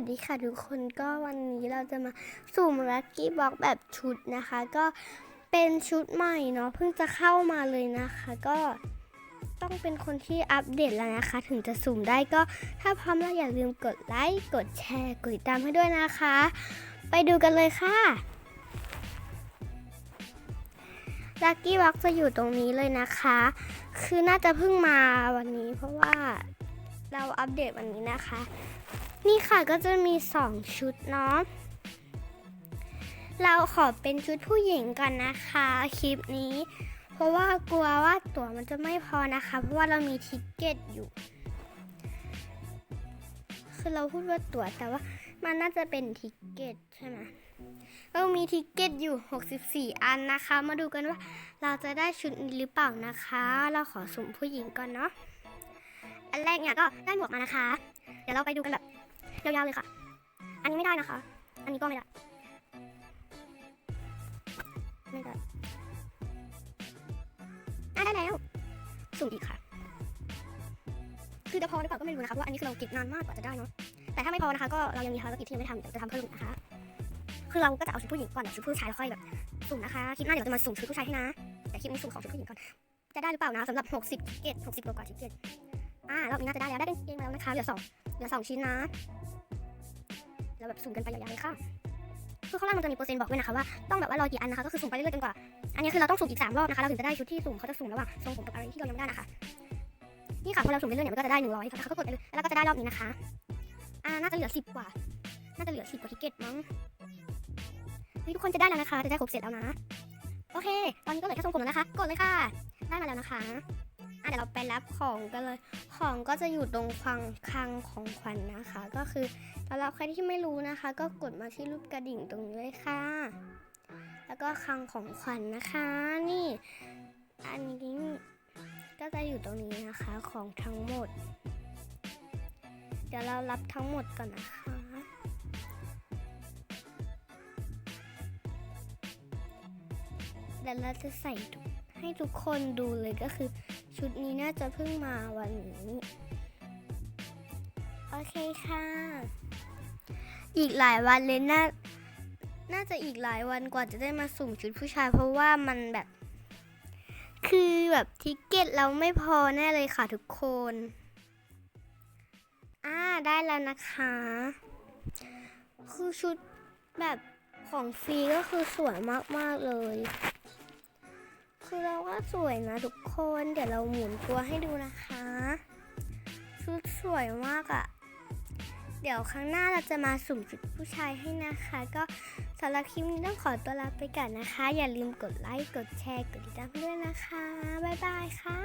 สดีค่ะทุกคนก็วันนี้เราจะมาสุ่มลัคกี้บ็อกแบบชุดนะคะ ก็เป็นชุดใหม่เนาะเพิ่งจะเข้ามาเลยนะคะ ก็ต้องเป็นคนที่อัปเดตแล้วนะคะ ถึงจะสุ่มได้ก็ถ้าพร้อมแล้วอย่าลืมกดไลค์กดแชร์กดติดตามให้ด้วยนะคะ ไปดูกันเลยค่ะลัคกี้บ็อกจะอยู่ตรงนี้เลยนะคะ คือน่าจะเพิ่งมาวันนี้เพราะว่าเราอัปเดตวันนี้นะคะ นี่ค่ะก็จะมี 2 ชุดเนาะ เราขอเป็นชุดผู้หญิงก่อนนะคะคลิปนี้ เพราะว่ากลัวว่าตั๋วมันจะไม่พอนะคะ เพราะว่าเรามีทิกเก็ตอยู่ คือเราพูดว่าตั๋วแต่ว่ามันน่าจะเป็นทิกเก็ตใช่ไหมเรามีทิกเก็ตอยู่ 64 อันนะคะ มาดูกันว่าเราจะได้ชุดนี้หรือเปล่านะคะ เราขอสุ่มผู้หญิงก่อนเนาะ อันแรกเนี่ยก็ได้หมวกมานะคะ เดี๋ยวเราไปดูกันแบบ ยาวๆเลยค่ะ อันนี้ไม่ได้นะคะ อันนี้ก็ไม่ได้ ไม่ได้อะได้แล้วสุ่มอีกค่ะ คือจะพอหรือเปล่าก็ไม่รู้นะคะเพราะว่าอันนี้คือเราเก็บนานมากกว่าจะได้เนาะ แต่ถ้าไม่พอนะคะ ก็เรายังมีภารกิจที่ยังไม่ทำเดี๋ยวจะทำเพิ่มนะคะ คือเราก็จะเอาชุดผู้หญิงก่อนเดี๋ยวชุดผู้ชายเราค่อยแบบสุ่มนะคะคลิปหน้าเดี๋ยวจะมาสุ่มชุดผู้ชายให้นะ แต่คลิปนี้สุ่มของชุดผู้หญิงก่อน จะได้หรือเปล่านะสำหรับ 60ทิเกต60กว่าทิเกต อ่ารอบนี้น่าจะได้แล้วได้กางเกงมาแล้วนะคะเหลือสองเหลือสองชิ้นนะเราแบบสุ่มกันไปยาวๆเลยค่ะคือข้างล่างมันจะมีเปอร์เซ็นต์บอกด้วยนะคะว่าต้องแบบว่ารอกี่อันนะคะก็คือสุ่มไปเรื่อยๆจนกว่า อันนี้คือเราต้องสุ่มอีกสามรอบนะคะเราถึงจะได้ชุดที่สุ่มเขาจะสุ่มระหว่างทรงผมกับอะไรที่เรายังไม่ได้นะคะนี่ค่ะพอเราสุ่มไปเรื่อยๆเนี่ยมันก็จะได้หนึ่งร้อยค่ะก็กดไปเลยแล้วก็จะได้รอบนี้นะคะอ่าน่าจะเหลือสิบกว่า น่าจะเหลือสิบกว่าทิเก็ตมั้งเฮ้ยทุกคนจะได้แล้วนะคะจะได้ครบเสร็จแล้วนะ โอเค ตอนนี้ก็เหลือแค่ทรงผมแล้วนะคะ กดเลยค่ะ ได้มาแล้วนะคะ เดี๋ยวเราไปรับของกันเลย ของก็จะอยู่ตรงฟังคลังของขวัญนนะคะ ก็คือสำหรับใครที่ไม่รู้นะคะ ก็กดมาที่รูปกระดิ่งตรงนี้เลยค่ะ แล้วก็คลังของขวัญนนะคะ นี่ อันนี้ก็จะอยู่ตรงนี้นะคะของทั้งหมด เดี๋ยวเรารับทั้งหมดก่อนนะคะเดี๋ยวเราจะใส่ให้ทุกคนดูเลยก็คือ ชุดนี้น่าจะเพิ่งมาวันนี้ โอเคค่ะ อีกหลายวันเลยน่าน่าจะอีกหลายวันกว่าจะได้มาสุ่มชุดผู้ชาย เพราะว่ามันแบบ คือแบบทิกเก็ตเราไม่พอแน่เลยค่ะทุกคนอ่าได้แล้วนะคะ คือชุดแบบของฟรีก็คือสวยมาก ๆ เลย สวยนะทุกคน เดี๋ยวเราหมุนตัวให้ดูนะคะ ชุดสวยมากอะ่ะ เดี๋ยวครั้งหน้าเราจะมาสุ่มชุดผู้ชายให้นะคะ ก็สำหรับคลิปนี้ต้องขอตัวลาไปก่อนนะคะ อย่าลืมกดไลค์ กดแชร์ กดติดตามด้วยนะคะ บ๊ายบายค่ะ